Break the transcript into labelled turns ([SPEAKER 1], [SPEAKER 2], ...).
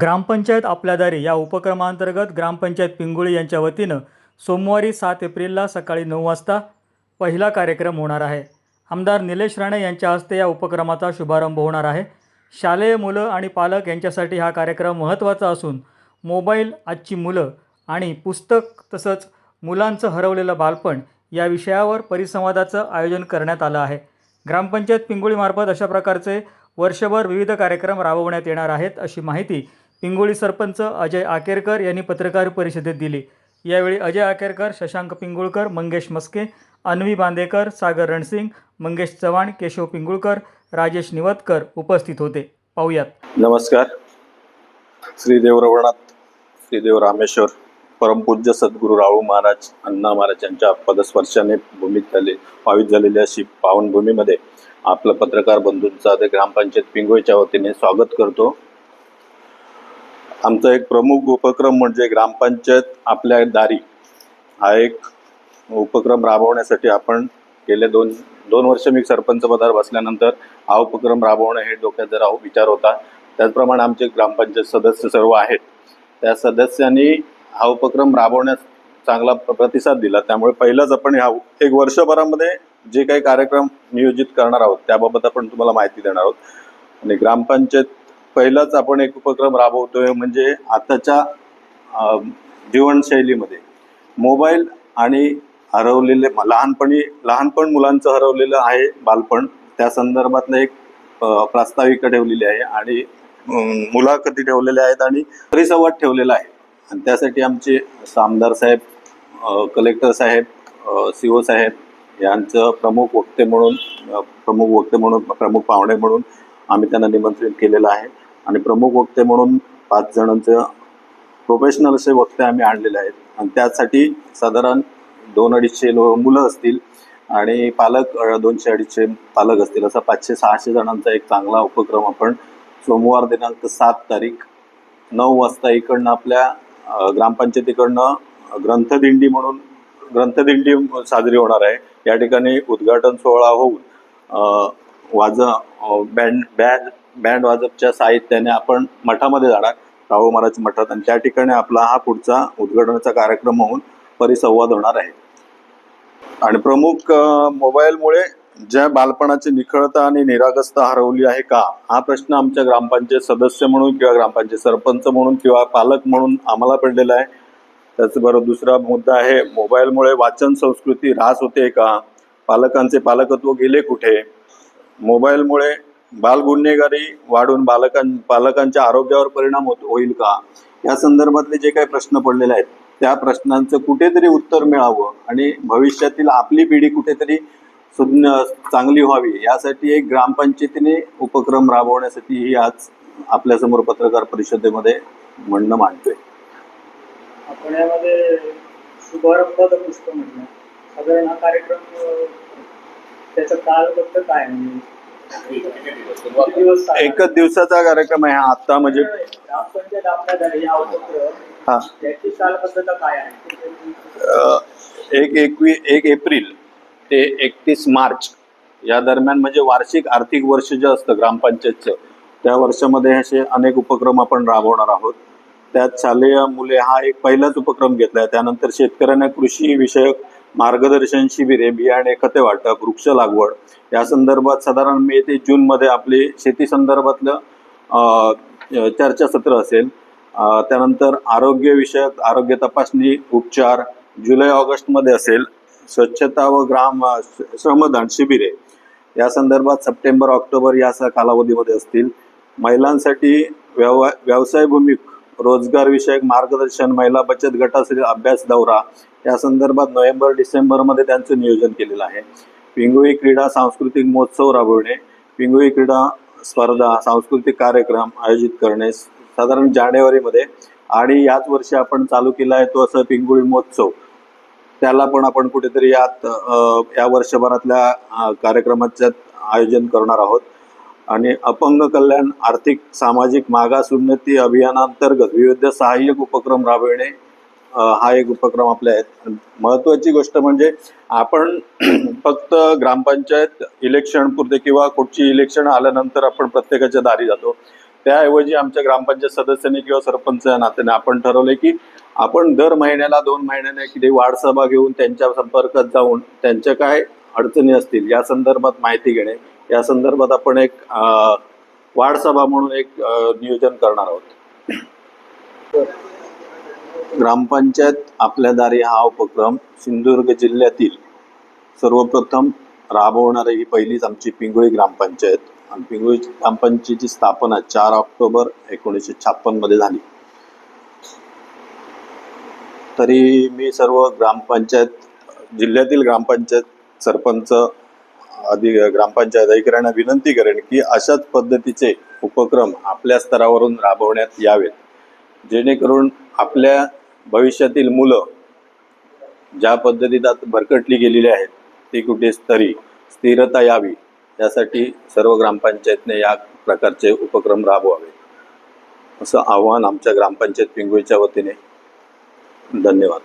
[SPEAKER 1] ग्रामपंचायत आपल्या दारी या उपक्रमांतर्गत ग्रामपंचायत पिंगुळी यांच्या वतीनं सोमवारी सात एप्रिलला सकाळी नऊ वाजता पहिला कार्यक्रम होणार आहे. आमदार निलेश राणे यांच्या हस्ते या उपक्रमाचा शुभारंभ होणार आहे. शालेय मुलं आणि पालक यांच्यासाठी हा कार्यक्रम महत्त्वाचा असून मोबाईल आजची मुलं आणि पुस्तक तसंच मुलांचं हरवलेलं बालपण या विषयावर परिसंवादाचं आयोजन करण्यात आलं आहे. ग्रामपंचायत पिंगुळीमार्फत अशा प्रकारचे वर्षभर विविध कार्यक्रम राबवण्यात येणार आहेत अशी माहिती पिंगोळी सरपंच अजय आकेरकर यांनी पत्रकार परिषदेत दिली. यावेळी अजय आकेरकर शशांक पिंगुळकर मंगेश मस्के अन्वी बांदेकर सागर रणसिंग मंगेश चव्हाण केशव पिंगुळकर राजेश निवतकर उपस्थित होते. पाहुयात.
[SPEAKER 2] नमस्कार. श्रीदेव रवनाथ श्रीदेव रामेश्वर परमपूज्य सद्गुरू राहू महाराज अण्णा महाराज यांच्या पदस्पर्शाने भूमीत झाले पावित झालेल्या अशी पावनभूमीमध्ये आपलं पत्रकार बंधूंचा ते ग्रामपंचायत पिंगोळीच्या वतीने स्वागत करतो. आमचा एक प्रमुख उपक्रम म्हणजे ग्रामपंचायत आपल्या दारी. हा एक उपक्रम राबवण्यासाठी आपण गेले दोन दोन वर्ष मी सरपंच पदावर बसल्यानंतर हा उपक्रम राबवणं हे डोक्यात जरा विचार होता. त्याचप्रमाणे आमचे ग्रामपंचायत सदस्य सर्व आहेत. त्या सदस्यांनी हा उपक्रम राबवण्यास चांगला प्रतिसाद दिला. त्यामुळे पहिलाच आपण ह्या एक वर्षभरामध्ये जे काही कार्यक्रम नियोजित करणार आहोत त्याबाबत आपण तुम्हाला माहिती देणार आहोत. आणि ग्रामपंचायत पहिलाच आपण एक उपक्रम राबवतोय म्हणजे आताच्या जीवनशैलीमध्ये. मोबाईल आणि हरवलेले लहानपणी लहानपण मुलांचं हरवलेलं आहे बालपण. त्या संदर्भातलं एक प्रास्ताविका ठेवलेली आहे आणि मुलाखती ठेवलेल्या आहेत आणि परिसंवाद ठेवलेला आहे. आणि त्यासाठी आमचे आमदार साहेब कलेक्टर साहेब सी ओ साहेब यांचं प्रमुख वक्ते म्हणून प्रमुख वक्ते म्हणून प्रमुख पाहुणे म्हणून आम्ही त्यांना निमंत्रित केलेलं आहे. आणि प्रमुख वक्ते म्हणून पाच जणांचं प्रोफेशनल असे वक्ते आम्ही आणलेले आहेत. आणि त्यासाठी साधारण दोन अडीचशे लो मुलं असतील आणि पालक दोनशे अडीचशे पालक असतील असा पाचशे सहाशे जणांचा एक चांगला उपक्रम आपण सोमवार दिनांक सात तारीख नऊ वाजता इकडनं आपल्या ग्रामपंचायतीकडनं ग्रंथदिंडी म्हणून ग्रंथदिंडी साजरी होणार आहे. या ठिकाणी उद्घाटन सोहळा होऊन वाज बँड बँड बँड वाजपच्या साहित्याने आपण मठामध्ये जाणार. राहू महाराज मठात. आणि त्या ठिकाणी आपला हा पुढचा उद्घाटनाचा कार्यक्रम होऊन परिसंवाद होणार आहे. आणि प्रमुख मोबाईलमुळे ज्या बालपणाची निखळता आणि निरागसता हरवली आहे का? हा प्रश्न आमच्या ग्रामपंचायत सदस्य म्हणून किंवा ग्रामपंचायत सरपंच म्हणून किंवा पालक म्हणून आम्हाला पडलेला आहे. त्याचबरोबर दुसरा मुद्दा आहे मोबाईलमुळे वाचन संस्कृती ऱ्हास होते का? पालकांचे पालकत्व गेले कुठे? मोबाईलमुळे बालगुन्हेगारी वाढून बालकां पालकांच्या आरोग्यावर परिणाम होत होईल का? या संदर्भातले जे काही प्रश्न पडलेले आहेत त्या प्रश्नांचं कुठेतरी उत्तर मिळावं आणि भविष्यातील आपली पिढी कुठेतरी सुज्ञ चांगली व्हावी यासाठी एक ग्रामपंचायतीने उपक्रम राबवण्यासाठी ही आज आपल्यासमोर पत्रकार परिषदेमध्ये म्हणणं मांडतोय.
[SPEAKER 3] आपण यामध्ये शुभारंभाचं म्हटलं साधारण हा कार्यक्रम त्याचं कालबद्ध काय म्हणजे
[SPEAKER 2] एकच दिवसाचा कार्यक्रम आहे हा. आता म्हणजे
[SPEAKER 3] हा.
[SPEAKER 2] एक एकवी एक एप्रिल ते एकतीस मार्च या दरम्यान म्हणजे वार्षिक आर्थिक वर्ष जे असतं ग्रामपंचायतचं त्या वर्षामध्ये असे अनेक उपक्रम आपण राबवणार आहोत. त्यात शालेय मुले हा एक पहिलाच उपक्रम घेतला आहे त्यानंतर शेतकऱ्यांना कृषी विषयक मार्गदर्शन शिबिरे बियाणे खते वाटप वृक्ष लागवड. या संदर्भात साधारण मे ते जूनमध्ये आपले शेती संदर्भातलं चर्चासत्र असेल. त्यानंतर आरोग्यविषयक आरोग्य तपासणी उपचार जुलै ऑगस्टमध्ये असेल. स्वच्छता व ग्राम श्रमदान शिबिरे. या संदर्भात सप्टेंबर ऑक्टोबर या कालावधीमध्ये असतील. महिलांसाठी व्यव व्यवसायभूमिक रोजगारविषयक मार्गदर्शन महिला बचत गटासाठी अभ्यास दौरा या संदर्भात नोव्हेंबर डिसेंबरमध्ये त्यांचं नियोजन केलेलं आहे. पिंगुळी क्रीडा सांस्कृतिक महोत्सव राबवणे पिंगुळी क्रीडा स्पर्धा सांस्कृतिक कार्यक्रम आयोजित करणे साधारण जानेवारीमध्ये आणि याच वर्षी आपण चालू केला आहे तो असं पिंगुळी महोत्सव. त्याला पण आपण कुठेतरी यात या वर्षभरातल्या कार्यक्रमाच्या आयोजन करणार आहोत. आणि अपंग कल्याण आर्थिक सामाजिक मागास उन्नती अभियानांतर्गत विविध सहाय्यक उपक्रम राबविणे हा एक उपक्रम आपल्या आहेत. महत्त्वाची गोष्ट म्हणजे आपण फक्त ग्रामपंचायत इलेक्शन पुरते किंवा कुठची इलेक्शन आल्यानंतर आपण प्रत्येकाच्या दारी जातो. त्याऐवजी आमच्या ग्रामपंचायत सदस्यांनी किंवा सरपंच या नात्याने आपण ठरवले की आपण दर महिन्याला दोन महिन्याने किती वाढसभा घेऊन त्यांच्या संपर्कात जाऊन त्यांच्या काय अडचणी असतील या संदर्भात माहिती घेणे. या संदर्भात आपण एक वाढसभा सभा म्हणून एक नियोजन करणार आहोत. ग्रामपंचायत आपल्या दारी हा उपक्रम सिंधुदुर्ग जिल्ह्यातील सर्वप्रथम राबवणारी ही पहिलीच आमची पिंगुळी ग्रामपंचायत. आणि पिंगुळी ग्रामपंचायतीची स्थापना चार ऑक्टोबर एकोणीसशे छप्पनमध्ये झाली. तरी मी सर्व ग्रामपंचायत जिल्ह्यातील ग्रामपंचायत सरपंच अधि ग्रामपंचायत अधिकाऱ्यांना विनंती करेन की अशाच पद्धतीचे उपक्रम आपल्या स्तरावरून राबवण्यात यावेत. जेणेकरून आपल्या भविष्यातील मुलं ज्या पद्धतीत आता भरकटली गेलेली आहेत ती कुठेतरी स्थिरता यावी यासाठी सर्व ग्रामपंचायतने या प्रकारचे उपक्रम राबवावे. असं आव्हान आमच्या ग्रामपंचायत पिंगुळीच्या वतीने. धन्यवाद.